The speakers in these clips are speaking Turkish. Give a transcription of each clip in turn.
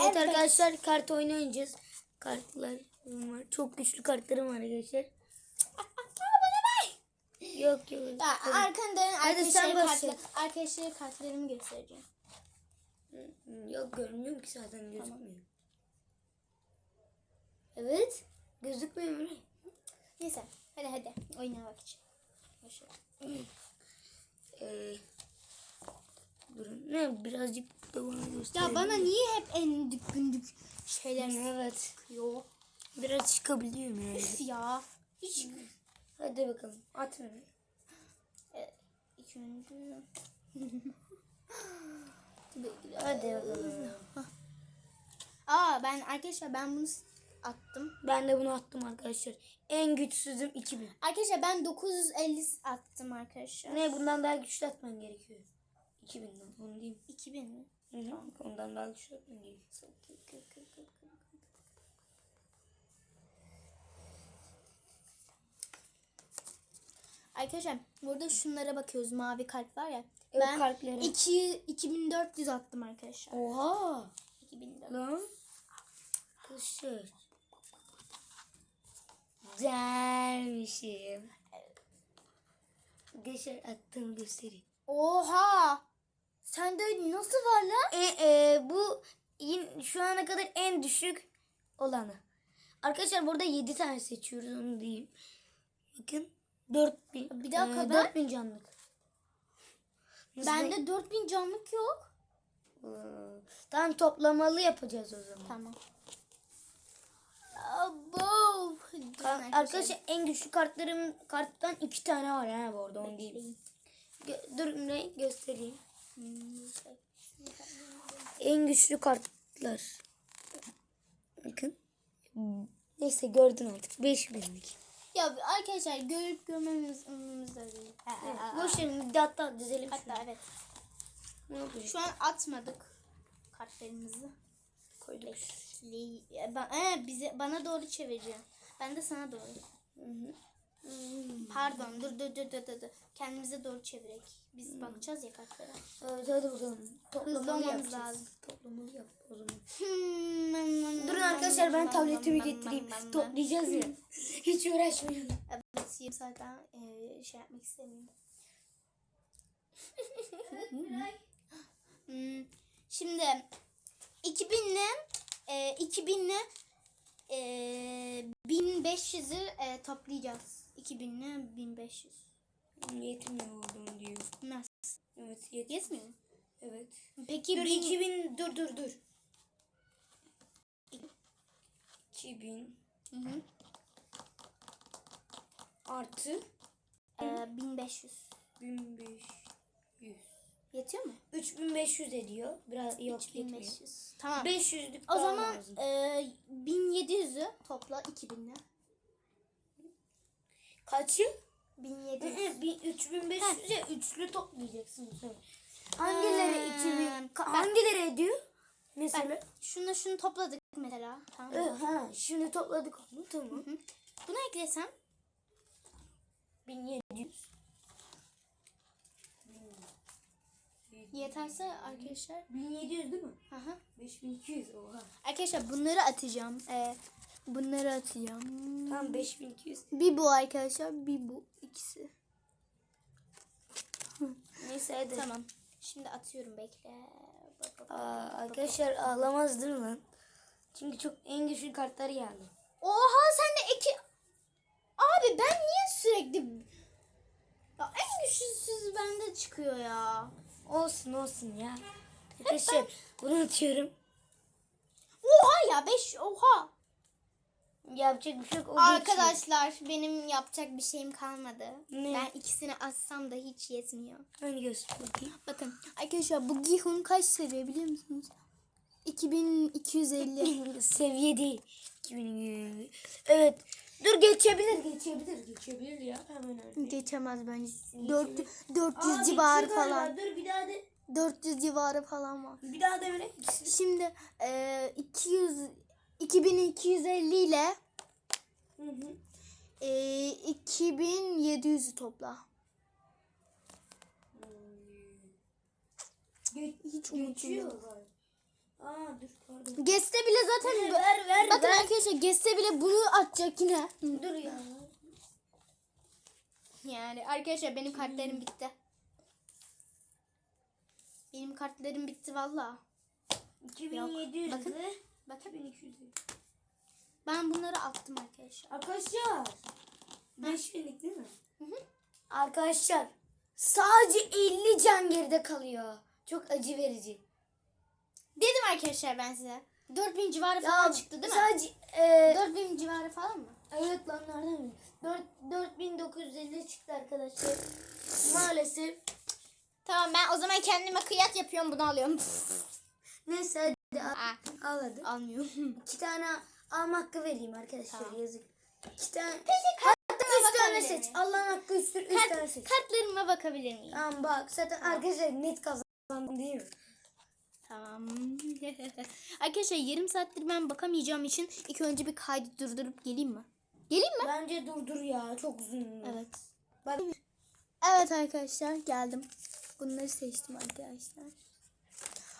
Evet, arkadaşlar kart oyunu oynayacağız. Kartlar var. Çok güçlü kartlarım var arkadaşlar. Yok yok. Ya, arkandan Hadi sen arkadaşlara, başla. kartla, arkadaşlara kartlarımı göstereceğim. Yok görünmüyor ki zaten gözükmüyor. Evet. Gözükmüyor mu? Neyse hadi hadi oyuna bak için. Başlayalım. Ee, durun. Ne birazcık da bana göster. Ya bana niye hep en dük gündük şeyler Evet. sıkıyor? Biraz çıkabiliyorum yani. Üf ya. Hiç. Hadi bakalım. At beni. İkinci. Hadi bakalım. Aa ben arkadaşlar ben bunu attım. Ben de bunu attım arkadaşlar. En güçsüzüm 2000. Arkadaşlar ben 950 attım arkadaşlar. Ne bundan daha güçlü atman gerekiyor. 2000'den onu diyeyim. 2000 mi? Hı hı. Ondan daha güçlü atman gerekiyor. Arkadaşlar burada şunlara bakıyoruz. Mavi kalp var ya. Evet, ben kalplere. 2 2400 attım arkadaşlar. Oha. 2400. Lan. Kışır. Güzelmişim. Arkadaşlar attığımı göstereyim. Oha! Sende nasıl var lan? E, e, bu şu ana kadar en düşük olanı. Arkadaşlar burada 7 tane seçiyoruz onu diyeyim. Bakın 4000. Bir dakika, e, ben- 4000 canlık. Bende 4000 canlık yok. Ee, Tamam toplamalı yapacağız o zaman. Tamam. Abo. Ka- Arkadaşlar en güçlü kartlarım karttan iki tane var ha bu arada onu diyeyim. Gö- dur ne göstereyim. En güçlü kartlar. Bakın. Neyse gördün artık. 5000'lik. Ya arkadaşlar görüp görmemiz umurumuzda değil. Boş verin hatta dizelim şunu. Hatta evet. Ne yapacağız? Şu an atmadık kartlarımızı. Koyduk. Li- e, ba- e, bize bana doğru çevireceğim. Ben de sana doğru. Pardon dur dur dur dur dur. Kendimize doğru çevirek. Biz bakacağız ya kartlara. Evet hadi bakalım. Toplamalı olmamız lazım. Toplamalı yap o zaman. Hmm, Durun arkadaşlar ben tabletimi getireyim. Toplayacağız ya. Hiç uğraşmayın. Evet yarım zaten e, şey yapmak istemiyorum. Hmm, Şimdi 2000 ile e, 2000 ile e, 1500'ü e, toplayacağız. 2000 ile 1500. Yetmiyor oradan diyor. Nasıl? Evet yet. Yetmiyor? Evet. Peki Dur 1000 2000 dur dur dur. 2000 Hı hı. artı E, 1500. 1500. Yetiyor mu? 3500 ediyor. Biraz yok yetmiyor. 3500. Tamam. 500'lük O zaman lazım. e, 1700'ü topla 2000'le. Kaçı? 1700. Hı hı, bir 3500'e üçlü toplayacaksın bu sefer. Hangileri Ha, 2000? ben- Ka- hangileri ediyor? Mesela. Şunu şunu topladık mesela. Tamam mı? ha, şimdi topladık onu tamam. Hı. Bunu eklesem 1700. yeterse arkadaşlar. 1700 değil mi? Hı hı. 5200 oha. Arkadaşlar bunları atacağım. Ee, bunları atacağım. Tamam 5200. Bir bu arkadaşlar, bir bu ikisi. Neyse hadi. Tamam. Şimdi atıyorum bekle. Bak, bak, bak. Aa, arkadaşlar ağlamaz değil mi lan? Çünkü çok en güçlü kartlar geldi. Oha sen de iki... Abi ben niye sürekli... Ya en güçlüsüz bende çıkıyor ya. Olsun olsun ya. Arkadaşlar bunu atıyorum. Oha ya beş oha. Yapacak bir şey yok. o Arkadaşlar benim yapacak bir şeyim kalmadı. Ne? Ben ikisini atsam da hiç yetmiyor. geçiyor. Hani göster bakayım. Bakın arkadaşlar bu Gihun kaç seviye biliyor musunuz? 2250. Seviye değil. 2020. Evet. Dur geçebilir geçebilir geçebilir ya hemen öyle. Geçemez bence. 400, 400 Aa, civarı geçiyor galiba. falan. Dur bir daha de. 400 civarı falan var. Bir daha de öyle. Şimdi e, 200 2250 ile Hı hı. e, 2700'ü topla. Ge- Hiç galiba. Aa Aa dur pardon. Geste bile zaten Ver ver Bakın ver. arkadaşlar Geste bile bunu atacak yine. Dur ya. Yani arkadaşlar benim kartlarım bitti. Benim kartlarım bitti valla. 2700 Bakın 2200. ben bunları attım arkadaşlar. Arkadaşlar. 5000'lik değil mi? Hı hı. Arkadaşlar sadece 50 can geride kalıyor. Çok acı verici. Dedim arkadaşlar ben size. 4000 civarı falan çıktı değil mi? Sadece e, 4000 civarı falan mı? evet lan nereden mi? 4 4950 çıktı arkadaşlar. Maalesef. Tamam ben o zaman kendime kıyat yapıyorum bunu alıyorum. Neyse al, Aa, al hadi. almıyorum. İki tane alma hakkı vereyim arkadaşlar Tamam. yazık. İki tane. kartlarıma Üç tane seç. Allah'ın hakkı üstür üç Kart- tane seç. kartlarıma bakabilir miyim? Tamam bak zaten arkadaşlar net kazandım değil mi? Tamam. arkadaşlar yarım saattir ben bakamayacağım için ilk önce bir kaydı durdurup geleyim mi? Geleyim mi? Bence durdur ya çok uzun. Evet. Bak Evet arkadaşlar geldim. Bunları seçtim arkadaşlar.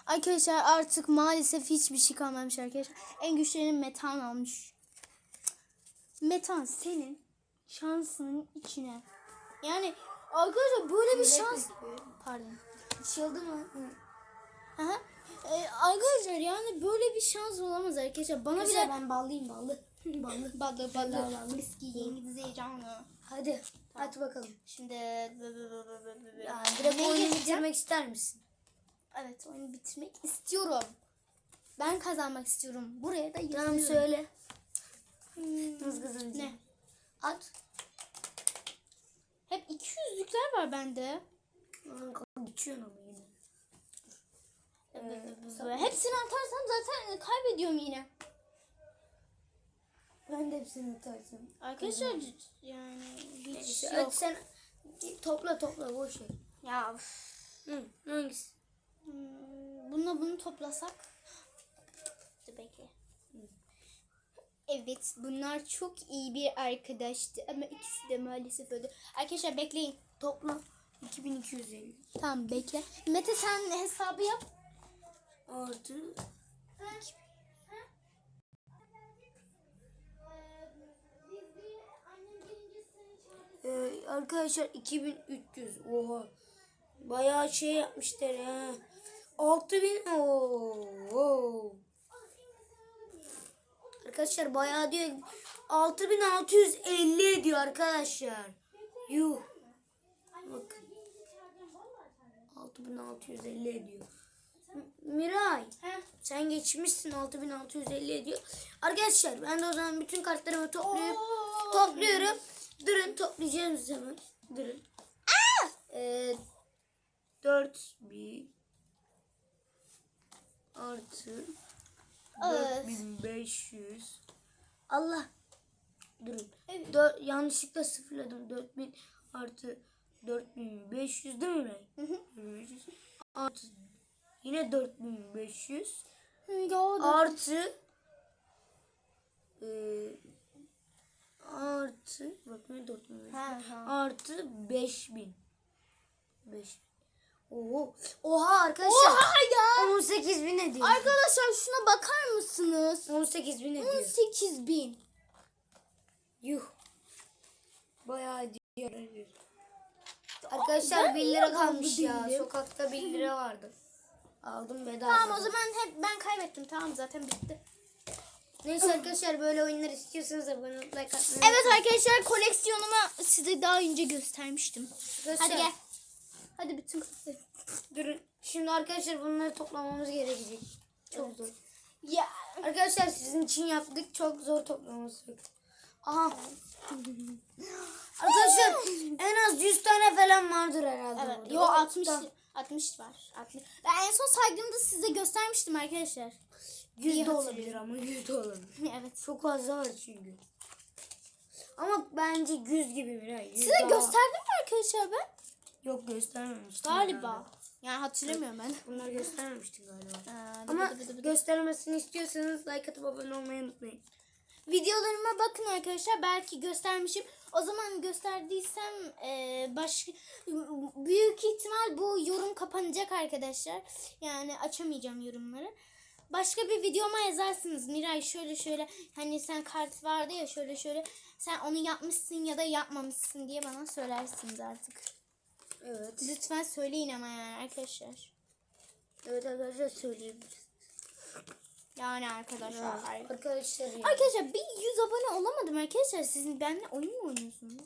Arkadaşlar artık maalesef hiçbir şey kalmamış arkadaşlar. En güçlerini metan almış. Metan senin şansının içine. Yani arkadaşlar böyle bir şans. Pardon. Açıldı mı? Aha. Ee, arkadaşlar yani böyle bir şans olamaz arkadaşlar. Bana Arkadaşlar bile ben ballıyım ballı. ballı. balı Vallahi balı vallahi. viski yeni canlı. Hadi at bakalım. Şimdi Ya, direkt oyunu bitirmek ister misin? Evet oyunu bitirmek istiyorum. Ben kazanmak istiyorum. Buraya da yazıyorum. Tamam söyle. Hmm, Nasıl kazanacağım? Ne? At. Hep 200'lükler var bende. Geçiyorsun ama yine. Hepsini atarsam zaten kaybediyorum yine. Ben de hepsini atarsam. Arkadaşlar yani hiç Neyse, yok. hadi sen topla topla boş ver. Ya. Hı, hangisi? Hmm, bununla bunu toplasak. Dur bekle. Evet bunlar çok iyi bir arkadaştı ama ikisi de maalesef öldü. Arkadaşlar bekleyin. Topla. 2250. Tamam bekle. Mete sen hesabı yap. Artı. Ee, arkadaşlar 2300. Oha. Bayağı şey yapmışlar ya. 6000. Oo. Arkadaşlar bayağı diyor. 6650 ediyor arkadaşlar. Yuh. Bakın. 6650 ediyor. Miray. Sen geçmişsin 6650 ediyor. Arkadaşlar ben de o zaman bütün kartlarımı topluyorum. Topluyorum. Durun toplayacağım zaman. Durun. Ee, 4000 artı Evet. 4500 Allah. Durun. Evet. Dör- yanlışlıkla sıfırladım. 4000 artı 4500 değil mi? Hı hı. 4500 artı yine 4500 Ya da artı eee artı bak ne 4500 Ha, ha. artı 5000 5 Oho. Oha arkadaşlar. Oha ya. 18000 ediyor. Arkadaşlar şuna bakar mısınız? 18000 ediyor. 18 bin. Yuh. Bayağı ediyor. Arkadaşlar ben 1 niye lira kalmış ya. değilim? Sokakta 1 lira vardı. Aldım bedava. Tamam o zaman hep ben kaybettim. Tamam zaten bitti. Neyse arkadaşlar böyle oyunlar istiyorsanız abone olup like atmayı Evet arkadaşlar koleksiyonumu size daha önce göstermiştim. Arkadaşlar, Hadi gel. Hadi bütün Durun. Şimdi arkadaşlar bunları toplamamız gerekecek. Çok zor. Ya. Arkadaşlar sizin için yaptık. Çok zor toplaması. Aha. arkadaşlar en az 100 tane falan vardır herhalde. Evet. burada. Yo 60 Tamam. 60 var. 60. Ben en son saydığımda size göstermiştim arkadaşlar. 100 İyi de olabilir ama 100 de olabilir. evet. Çok fazla var çünkü. Ama bence 100 gibi bir ay. 100 Size daha- gösterdim mi arkadaşlar ben? Yok göstermemiştim. Galiba. herhalde. Yani hatırlamıyorum ben. Bunları göstermemiştim galiba. Aa, Ama dı dı dı dı dı. göstermesini istiyorsanız like atıp abone olmayı unutmayın. Videolarıma bakın arkadaşlar. Belki göstermişim. O zaman gösterdiysem e, başka büyük ihtimal bu yorum kapanacak arkadaşlar. Yani açamayacağım yorumları. başka bir videoma yazarsınız. Miray şöyle şöyle hani sen kart vardı ya şöyle şöyle sen onu yapmışsın ya da yapmamışsın diye bana söylersiniz artık. Evet. Lütfen söyleyin ama yani arkadaşlar. Evet arkadaşlar söyleyebiliriz. Yani arkadaşlar. Arkadaşlar ya. Arkadaşlar bir 100 abone olamadım arkadaşlar. Sizin benimle oyun mu oynuyorsunuz?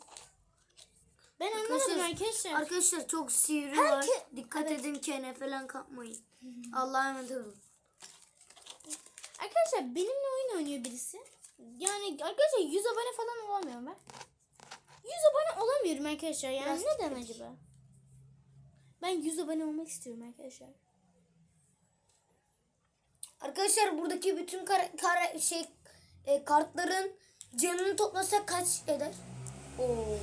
Ben anlamadım Arkadaşlar- arkadaşlar. Arkadaşlar çok sivri var. Herke- Dikkat edin kene falan kapmayın. Allah'a emanet olun. Arkadaşlar benimle oyun oynuyor birisi. Yani arkadaşlar 100 abone falan olamıyorum ben. 100 abone olamıyorum arkadaşlar. Yani Biraz neden acaba? Ben 100 abone olmak istiyorum arkadaşlar. Arkadaşlar buradaki bütün kara, kara- şey e, kartların canını toplasak kaç eder? Oo.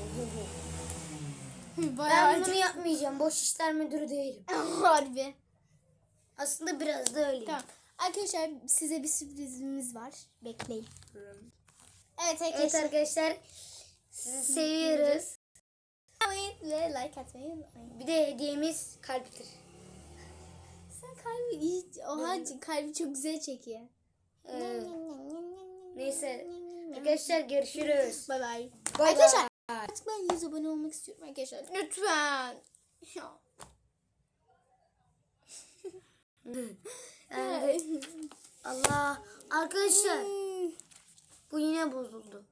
Ben Bayağı bunu yapmayacağım. Boş işler müdürü değilim. harbi. Aslında biraz da öyleyim. Tamam. Arkadaşlar size bir sürprizimiz var. Bekleyin. Evet Evet arkadaşlar. arkadaşlar sizi seviyoruz. Ve like atmayı unutmayın. Bir de hediyemiz kalptir. Sen kalbi iyi. Oha kalbi çok güzel çekiyor. Ee, neyse arkadaşlar görüşürüz. Bay bay. Arkadaşlar artık ben 100 abone olmak istiyorum arkadaşlar. Lütfen. Ya. Yani- Allah arkadaşlar Hmm. bu yine bozuldu.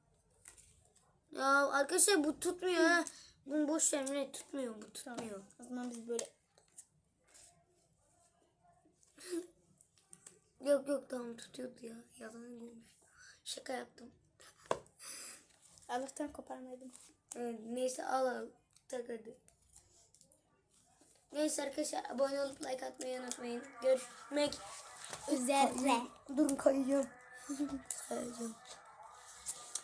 Ya arkadaşlar bu tutmuyor ha. Bunu boş Mine, tutmuyor bu tutmuyor. O zaman biz böyle Yok yok tamam tutuyordu ya. Yalan olmuş. Şaka yaptım. Allah'tan koparmadım. Evet, neyse al al. Tak hadi. Neyse arkadaşlar abone olup like atmayı unutmayın. Görüşmek Üzerine. Durun kayacağım. kayacağım.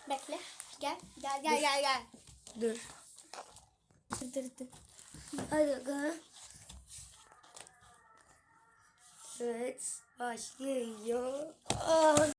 Bekle. Gel. Gel gel gel gel. Dur. Dur. Hadi. Evet. Başlıyor. Ah.